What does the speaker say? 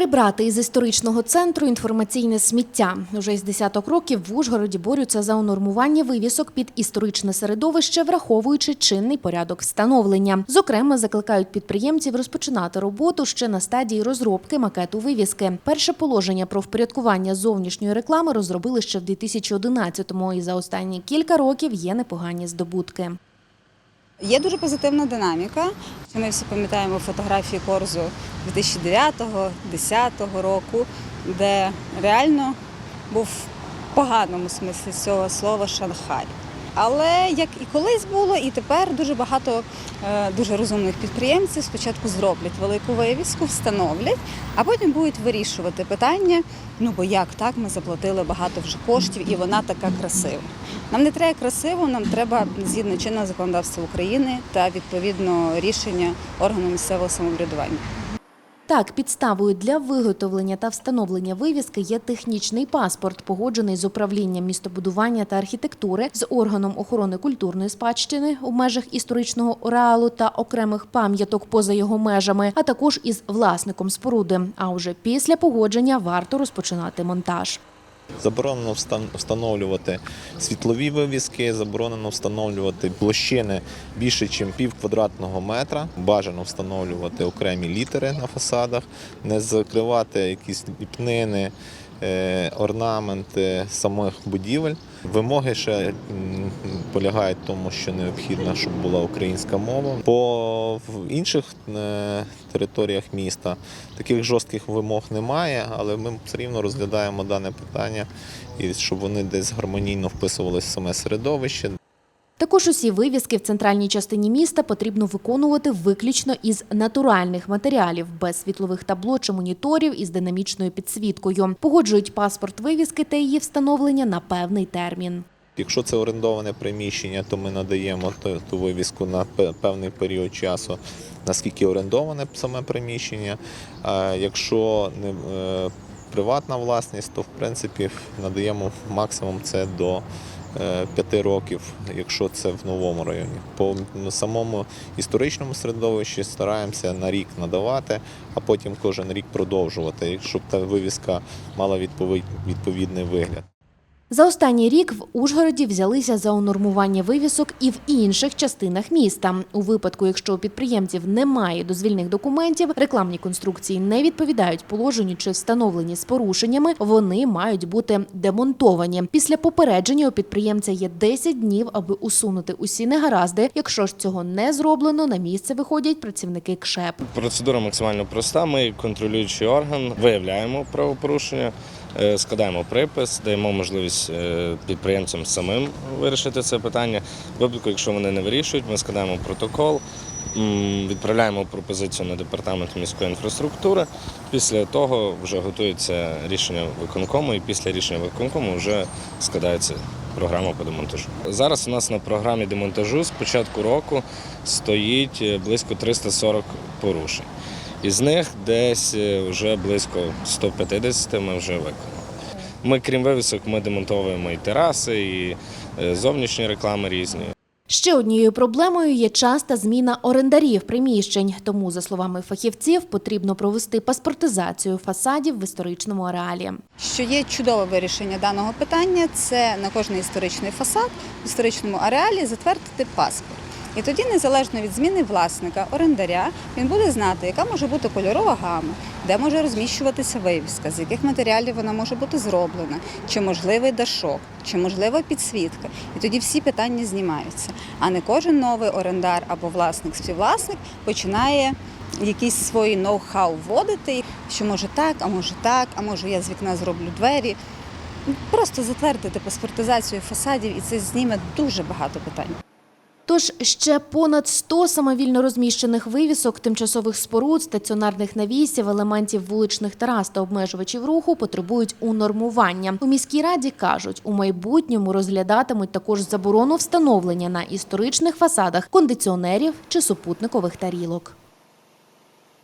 Прибрати із історичного центру інформаційне сміття. Уже з десяток років в Ужгороді борються за унормування вивісок під історичне середовище, враховуючи чинний порядок встановлення. Зокрема, закликають підприємців розпочинати роботу ще на стадії розробки макету вивіски. Перше положення про впорядкування зовнішньої реклами розробили ще в 2011-му, і за останні кілька років є непогані здобутки. Є дуже позитивна динаміка. Ми всі пам'ятаємо фотографії Корзу 2009-2010 року, де реально був в поганому смислі цього слова Шанхай. Але як і колись було, і тепер дуже багато е, дуже розумних підприємців спочатку зроблять велику вивіску, встановлять, а потім будуть вирішувати питання. Ну бо як так, ми заплатили багато вже коштів, і вона така красива. Нам не треба красиво, нам треба згідно чинного законодавства України та відповідно рішення органу місцевого самоврядування. Так, підставою для виготовлення та встановлення вивіски є технічний паспорт, погоджений з управлінням містобудування та архітектури, з органом охорони культурної спадщини у межах історичного ареалу та окремих пам'яток поза його межами, а також із власником споруди. А уже після погодження варто розпочинати монтаж. Заборонено встановлювати світлові вивіски, заборонено встановлювати площини більше, ніж пів квадратного метра. Бажано встановлювати окремі літери на фасадах, не закривати якісь ліпнини, орнаменти самих будівель. Вимоги ще полягають в тому, що необхідно, щоб була українська мова. По інших е, територіях міста таких жорстких вимог немає, але ми все рівно розглядаємо дане питання, і щоб вони десь гармонійно вписувалися в саме середовище, Також усі вивіски в центральній частині міста потрібно виконувати виключно із натуральних матеріалів, без світлових табло чи моніторів із динамічною підсвіткою. Погоджують паспорт вивіски та її встановлення на певний термін. Якщо це орендоване приміщення, то ми надаємо ту, вивіску на певний період часу, наскільки орендоване саме приміщення. А якщо не е, приватна власність, то в принципі надаємо максимум це до е, п'яти років, якщо це в новому районі. По самому історичному середовищі стараємося на рік надавати, а потім кожен рік продовжувати, щоб та вивіска мала відповідний вигляд. За останній рік в Ужгороді взялися за унормування вивісок і в інших частинах міста. У випадку, якщо у підприємців немає дозвільних документів, рекламні конструкції не відповідають положенню чи встановлені з порушеннями, вони мають бути демонтовані. Після попередження у підприємця є 10 днів, аби усунути усі негаразди. Якщо ж цього не зроблено, на місце виходять працівники КШЕП. Процедура максимально проста. Ми, контролюючий орган, виявляємо правопорушення, складаємо припис, даємо можливість е, підприємцям самим вирішити це питання. В випадку, якщо вони не вирішують, ми складаємо протокол, відправляємо пропозицію на департамент міської інфраструктури. Після того вже готується рішення виконкому, і після рішення виконкому вже складається програма по демонтажу. Зараз у нас на програмі демонтажу з початку року стоїть е, близько 340 порушень. Із них десь е, вже близько 150 ми вже виконали. Ми, крім вивісок, ми демонтовуємо і тераси, і е, зовнішні реклами різні. Ще однією проблемою є часта зміна орендарів приміщень. Тому, за словами фахівців, потрібно провести паспортизацію фасадів в історичному ареалі. Що є чудове вирішення даного питання, це на кожний історичний фасад в історичному ареалі затвердити паспорт. І тоді, незалежно від зміни власника, орендаря, він буде знати, яка може бути кольорова гама, де може розміщуватися вивіска, з яких матеріалів вона може бути зроблена, чи можливий дашок, чи можлива підсвітка. І тоді всі питання знімаються. А не кожен новий орендар або власник, співвласник починає якісь свої ноу-хау вводити, що може так, а може так, а може я з вікна зроблю двері. Просто затвердити паспортизацію фасадів, і це зніме дуже багато питань. Тож ще понад 100 самовільно розміщених вивісок, тимчасових споруд, стаціонарних навісів, елементів вуличних терас та обмежувачів руху потребують унормування. У міській раді кажуть, у майбутньому розглядатимуть також заборону встановлення на історичних фасадах кондиціонерів чи супутникових тарілок.